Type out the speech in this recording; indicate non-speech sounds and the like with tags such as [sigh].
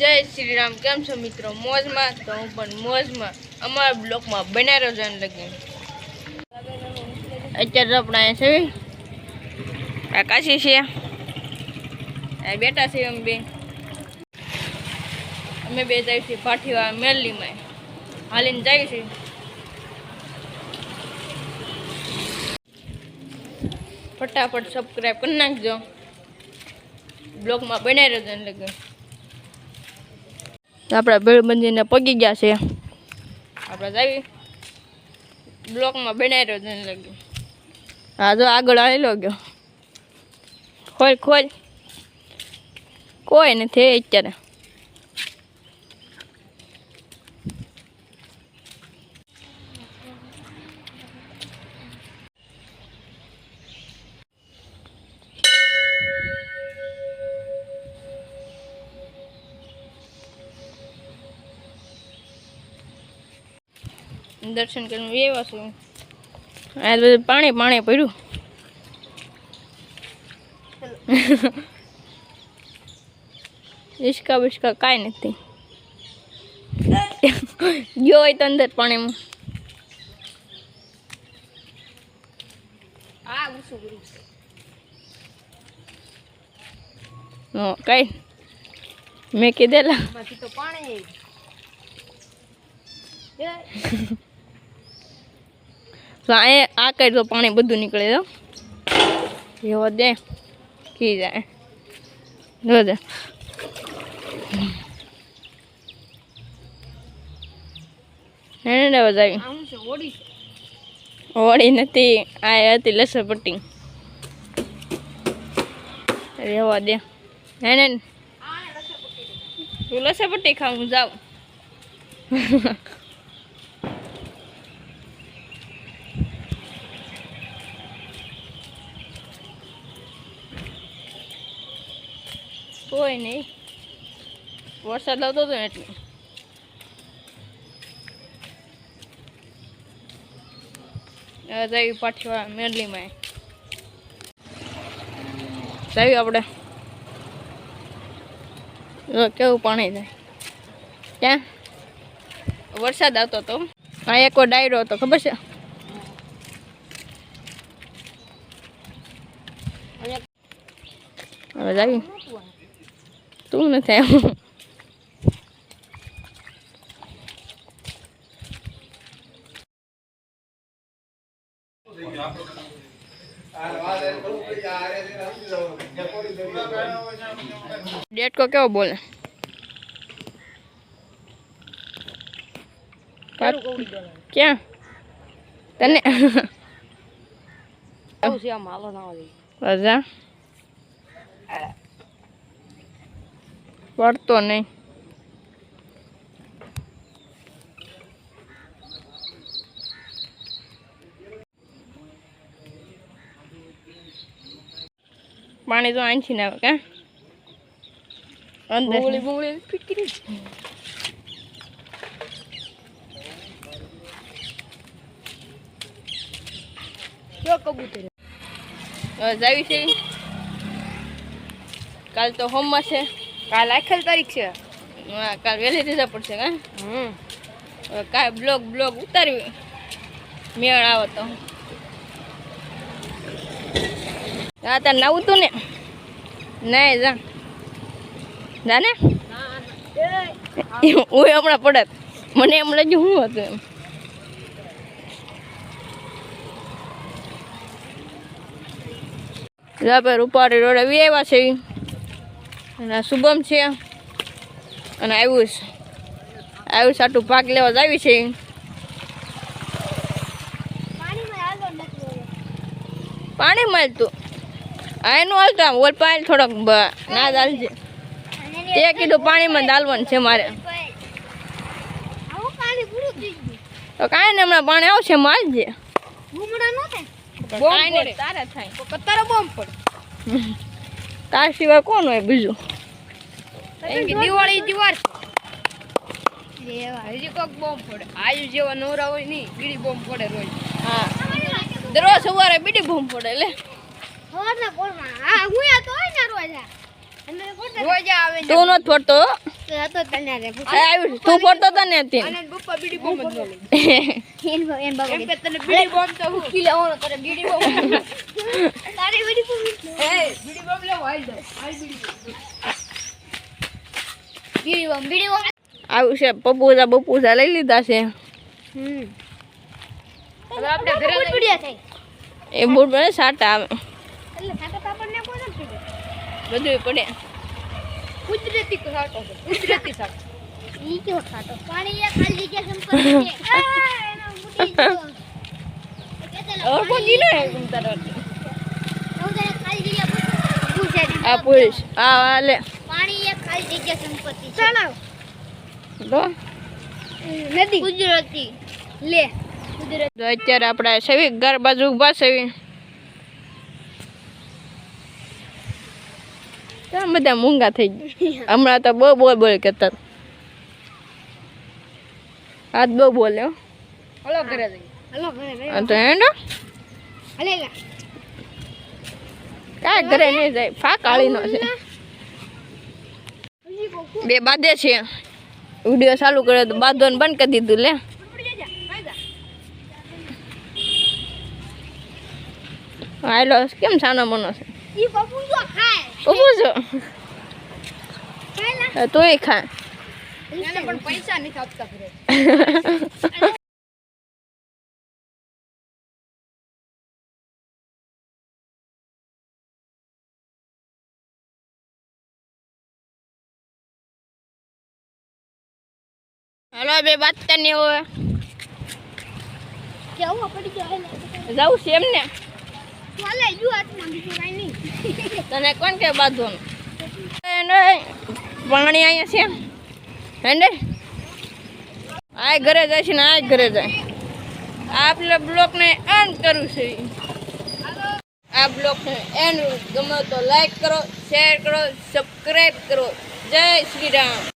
જય શ્રી રામ. કેમ છો મિત્રો? મોજમાં? તો હું પણ મોજમાં. અમારા બ્લોકમાં બનારો જાન લગી. અત્યારે આપણે છે. આ કાશી છે. આ બેટા છે અમે બે. અમે બે જાય છે પાઠીવા મેરલીમાં હાલીને જાય છે ફટાફટ સબસ્ક્રાઈબ કરી નાખજો. બ્લોગમાં બનાવી રહ્યો કે આપણા ભેળબંધીને પગી ગયા છે. આપણે જાવી. બ્લોકમાં બનાવ્યો રહ્યો છે હા તો આગળ આવેલો ગયો. ખોલ ખોલ. કોઈ નથી અત્યારે. દર્શન કરીને એવા છું. આ બધું પાણી પાણી પડ્યું. ઈસકા બિસ્કા કાંઈ નથી. ગયો હોય તો અંદર પાણીમાં કઈ. મેં કીધેલા. પાણી [laughs] તો આ આ કરી તો પાણી બધું નીકળે તો એવો દે. કી જાય. જો દે. છે વળી નથી. આ હતી લસણ પટ્ટી. રેવા દે. હે ને તું લસણ પટ્ટી ખાવું જાઉં. કોઈ નહીં. વરસાદ આવતો હતો એટલે. જઈ પાઠીવાળા મેરલીમાં જઈ આપણે કેવું પાણી જાય? ક્યાં? વરસાદ આવતો હતો આ એક ડાયરો હતો ખબર છે? હવે જાવી. તું નથી ડેટ કો કેવો બોલે? ક્યાં? તને? આવું છે આમ હાલો ના આવે પડતો નહીં. પાણી તો આંછી ના આવે કે? અંદર. જો કબૂતર. જાવી છે. કાલ તો હોમમાં છે. કાલ આખેલ તારીખ છે. કાલ વહેલી રજા પડશે હા કાલ બ્લોગ બ્લોગ ઉતારવી. મેળ આવો તો. હા તાર નવું તું ને? નહીં જા. જાને? હું હમણાં પડત મને એમ લાગ્યું શું હતું એમ. રાપર રોડે રોડ આવી આવ્યા છે. અને આ શુભમ છે. અને આયુષ આયુષ આટલું ભાગ લેવા જ આવી છે. પાણી મળતું આ એનું હાલતું આમ ઓલ પાણી થોડોક ના ચાલશે તે કીધું પાણીમાં દાલવાનું છે મારે. તો કાંઈ ને હમણાં પાણી આવશે માલજે. તારે થાય. તારા બોમ્બ પડે. [laughs] તાર સિવાય કોણ હોય બીજું? દિવાળી દિવાર હજી કોક બોમ્બ પડે આયુ જેવા નવરા હોય નહીં બીડી બોમ્બ પડે રોજ. હા. દરરોજ સવારે બીડી બૂમ પડે લે. રોજ. આવે ને તું તને રે તું ફોડતો હતો ને તે અને પપ્પા બીડી બોમ્બ એન એન બાબા તને બીડી બોમ્બ તો હું. કિલો ઓનો બીડી બોમ્બ. તારે બીડી એ દો છે પપ્પુજા બપુજા લઈ લીધા છે. હમ. હવે આપણે ઘરે બીડિયા થાય. એ બૂટ બને સાટા આવે. એટલે સાટા આપણને કોઈ નથી બધું પડે. કુદરતી સાટો છે કુદરતી સાટો. ઈ કેવો સાટો? પાણી એ ખાલી જગ્યા સંપર્ક છે આ [laughs] એનો ઓર પગી ને. એકદમ તરત ખાલી જગ્યા પૂછે આ પુરુષ. આ હાલે પાણી એ ખાલી જગ્યા સંપત્તિ છે. ચલાવ તો? નદી. કુદરતી. લે. કુદરતી. તો અત્યારે આપણે સેવી ઘર બાજુ ઊભા સેવી. બધા મૂંગા થઈ ગયા. [laughs] હમણાં તો બહુ બોલ બોલ કરતા. આજ બહુ બોલ્યો હો. હલો ઘરે જઈએ. હલો ઘરે તો હેડો. હલે લા કાંઈ ઘરે નહીં જાય? ફા નો છે. બે બાદે છે. વીડિયો ચાલુ કર્યો તો બાંધવાનું બંધ કરી દીધું લે. હાલો કેમ સાનો મનો છે? ખાય. છો. તોય ખા પૈસા નથી આપતા [laughs] ઘરે હાલો બે બાદ નહીં હોય. કેવું પડી ગયો એને જવું છે એમને ચાલે જો હાથમાં બીજું કાંઈ નહીં. તને કોણ કે બાંધો એ નહીં પાણી અહીંયા છે. હેંડે આ ઘરે જાય છે ને આ ઘરે જાય. આપણે બ્લોકને એન્ડ કરવું છે. આ બ્લોકને એન્ડ ગમે તો લાઈક કરો શેર કરો સબસ્ક્રાઈબ કરો. જય શ્રી રામ.